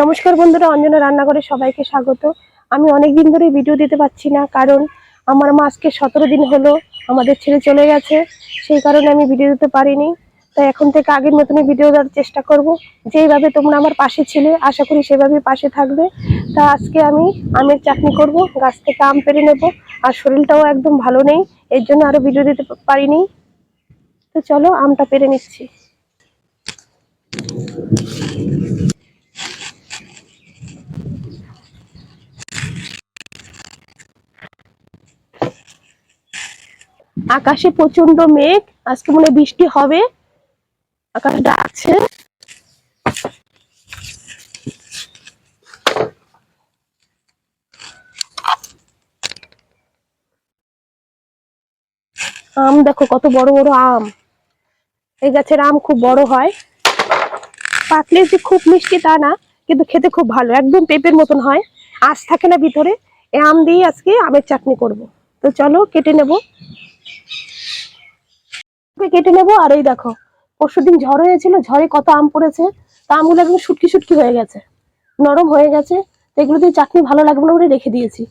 নমস্কার বন্ধুরা, অঞ্জনা রান্নাঘরে সবাইকে স্বাগত। আমি অনেক দিন ধরে ভিডিও দিতে পারছি না, কারণ আমার মা আজকে সতেরো দিন হলো আমাদের ছেড়ে চলে গেছে, সেই কারণে আমি ভিডিও দিতে পারিনি। তাই এখন থেকে আগের মতনই ভিডিও দেওয়ার চেষ্টা করব। যেইভাবে তোমরা আমার পাশে ছিলে, আশা করি সেভাবে পাশে থাকবে। তা আজকে আমি আমের চাটনি করব, গাছ থেকে আম পেরে নেব, আর শরীরটাও একদম ভালো নেই, এর জন্য আরও ভিডিও দিতে পারিনি। তো চলো আমটা পেরে নিচ্ছি। আকাশে প্রচণ্ড মেঘ, আজকে মনে বৃষ্টি হবে। আকাশ ডাকছে আম দেখো, কত বড় বড় আম। এই গাছের আম খুব বড় হয়। পাকলে যে খুব মিষ্টি তা না, কিন্তু খেতে খুব ভালো, একদম পেঁপের মতন হয়। আঁশ থাকে না ভিতরে, এই আম দিয়ে আজকে আমের চাটনি করব। তো চলো, কেটে নেব। কেটে নেব, আর এই দেখো, পরশু দিন ঝড় হয়েছিল, ঝড়ে কত আম পড়েছে, তা আমগুলো একদম শুটকি শুটকি হয়ে গেছে, নরম হয়ে গেছে এগুলো দিয়ে চাটনি ভালো লাগবে না বলে রেখে দিয়েছি।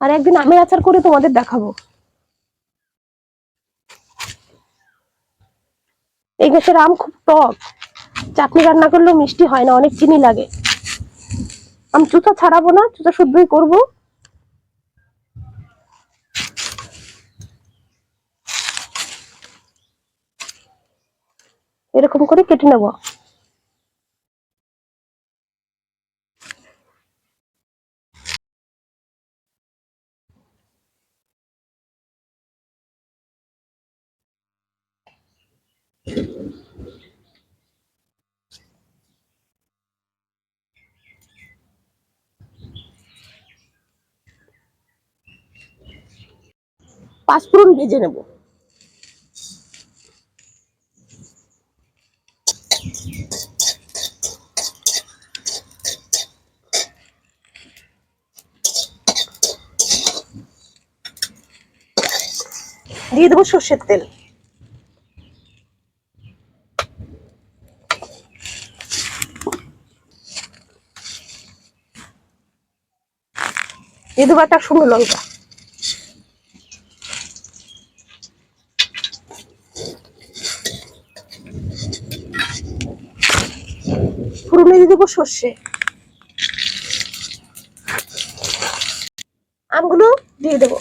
আর একদিন আমের আচার করে তোমাদের দেখাবো। এই গাছের আম খুব টক, চাটনি রান্না করলেও মিষ্টি হয় না, অনেক চিনি লাগে। আমি চুচা ছাড়াবো না চুচা শুদ্ধই করব। এরকম করে কেটে নেব। পাঁচফোড়ন ভেজে নেব। দিয়ে দেবো সর্ষের তেল। দিয়ে দেবো একটা শুকনো লঙ্কা। ফুরনে দিয়ে দেবো সর্ষে। আমগুলো দিয়ে দেবো।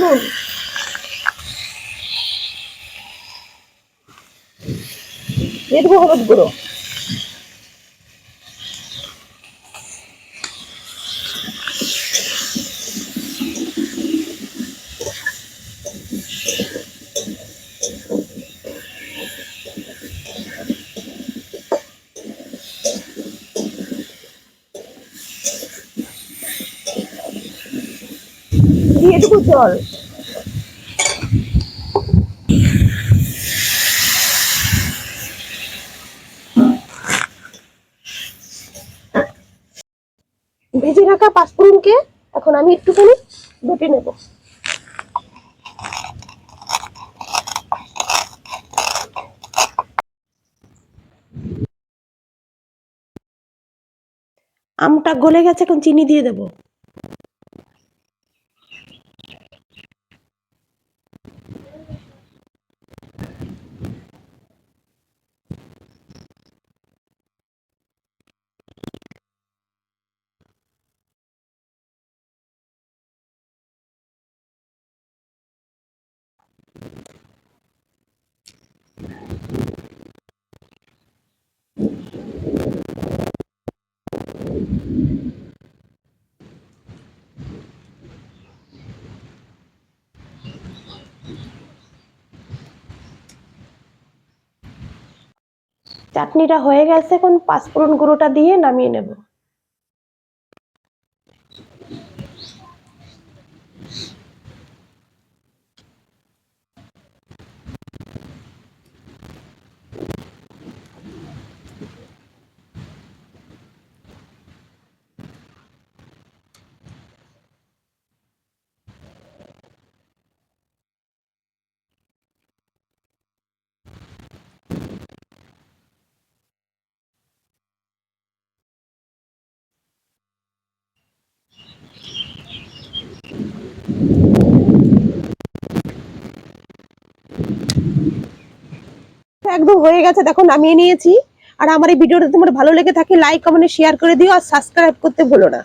নুন। দিয়ে দেবো হলুদ গুঁড়ো। দেবো জল। ভেজে রাখা পাঁচফোড়নকে এখন আমি একটুখানি বেটে নেব। আমটা গলে গেছে, এখন চিনি দিয়ে দেবো। চাটনিটা হয়ে গেছে এখন পাঁচফোড়ন গুঁড়োটা দিয়ে নামিয়ে নেব। একদম হয়ে গেছে, দেখো নামিয়ে নিয়েছি। আর আমার এই ভিডিওটা তোমার ভালো লেগে থাকে লাইক কমেন্ট শেয়ার করে দিও, আর সাবস্ক্রাইব করতে ভুলো না।